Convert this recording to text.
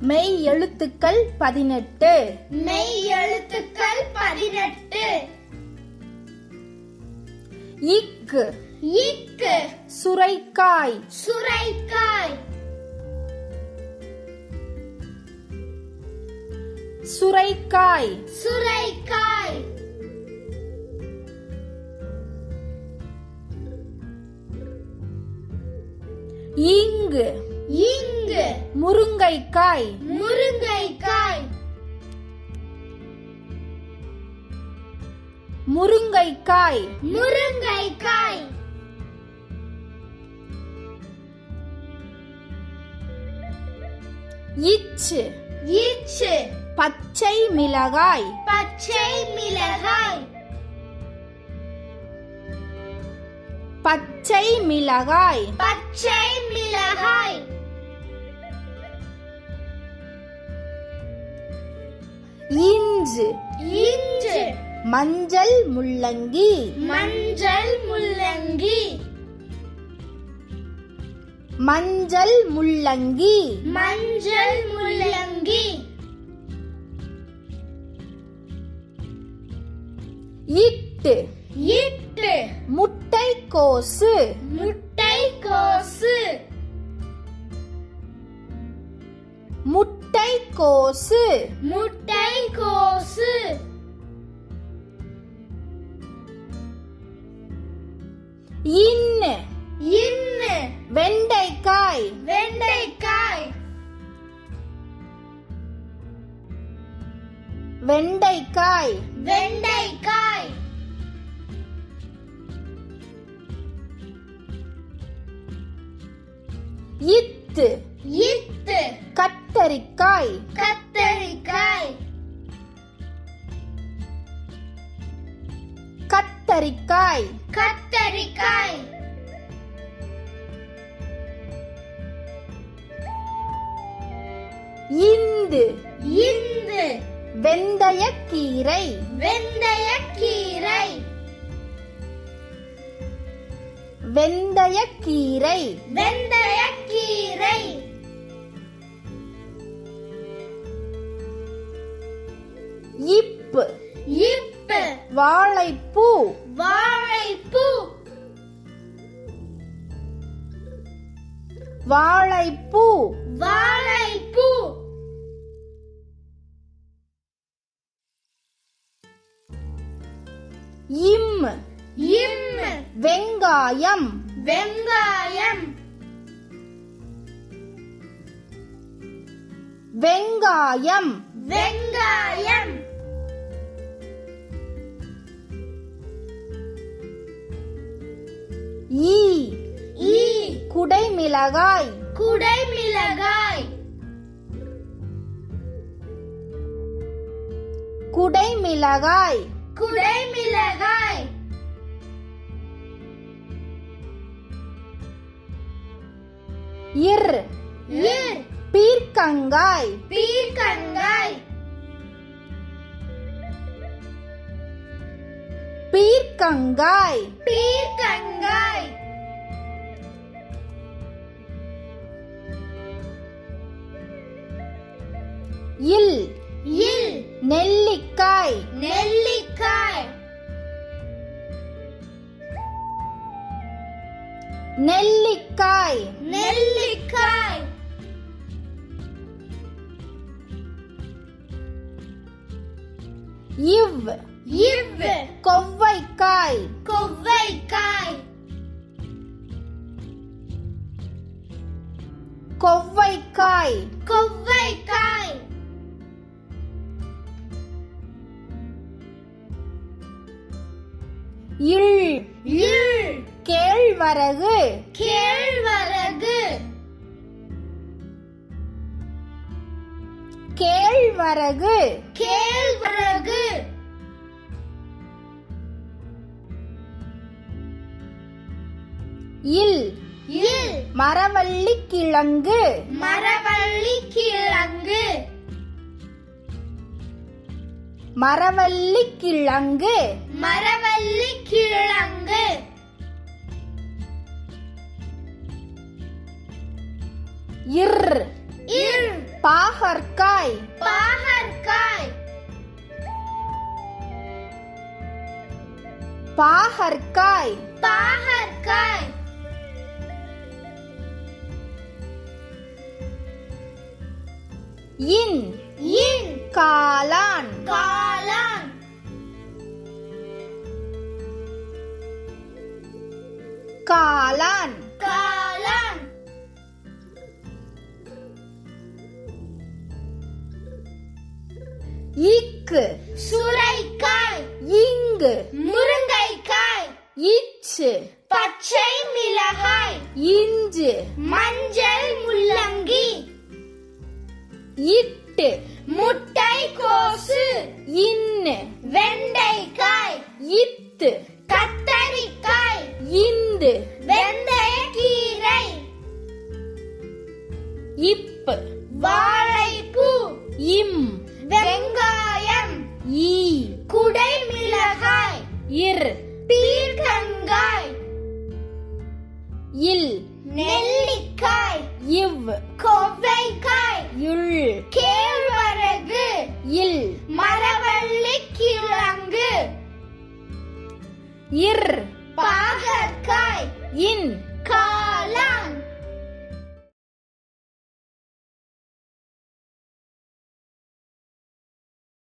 மெய் எழுத்துக்கள் பதினெட்டு. மெய் எழுத்துக்கள் பதினெட்டு. இக்கு இக்கு சுரைக்காய். சுரைக்காய். சுரைக்காய். சுரைக்காய். இங்கு இங்கு முருங்கைக்காய். முருங்கைக்காய். முருங்கைக்காய். முருங்கைக்காய். இச்சு இச்சு பச்சை மிளகாய். பச்சை மிளகாய். பச்சை மிளகாய். பச்சை மிளகாய். இஞ்சு இஞ்சு மஞ்சள் முள்ளங்கி. மஞ்சள் முள்ளங்கி. மஞ்சள் முள்ளங்கி. மஞ்சள் முள்ளங்கி. இட்டு. இட்டு. முட்டை கோசு முட்டை கோசு முட்டை கோசு முட்டை கோசு இன்னு. இன்னு. வெண்டைக்காய். வெண்டைக்காய். வெண்டைக்காய். வெண்டைக்காய். இத்து. இத்து. கத்தரிக்காய். கத்தரிக்காய். கத்தரிக்காய். கத்தரிக்காய். இந்து. இந்து. வெந்தயக்கீரை. வெந்தயக்கீரை. வெந்தயக்கீரை. வெந்தயக்கீரை. இப்பு. இப்பு. வாழைப்பூ. வாழைப்பூ. வாழைப்பூ. வாழைப்பூ. இம். இம். வெங்காயம். வெங்காயம். வெங்காயம். வெங்காயம். குடைமிளகாய். குடைமிளகாய். குடைமிளகாய். குடைமிளகாய். இர். இர். பீர்க்கங்காய். பீர்க்கங்காய். பீர்க்கங்காய். பீர்க்கங்காய். இல் இல் நெல்லிக்காய் நெல்லிக்காய் நெல்லிக்காய் நெல்லிக்காய் இவ் இவ் கொவ்வைக்காய் கொவ்வைக்காய் கொவ்வைக்காய் கொவ்வைக்காய் இல் இல் கேழ்வரகு. கேழ்வரகு. கேழ்வரகு. கேழ்வரகு. இல் இல். மரவள்ளி கிழங்கு. மரவள்ளி கிழங்கு. மரவள்ளி கிழங்கு. மரவள்ளி பாகற்காய் பாகற்காய். பாகற்காய். பாகற்காய். இன். இன். காளான். காளான். காளான். இக்கு சுரைக்காய். இங்கு முருங்கைக்காய். இச்சு பச்சை மிளகாய். இஞ்சு. மஞ்சள் முள்ளங்கி. இட்டு. முட்டை கோசு. இன்னு. வெண்டைக்காய். இத்து. கத்தரிக்காய். இந்து. வெந்தயக்கீரை. இப்பு வாழைப்பூ இர். பாகற்காய். இன். காளான்.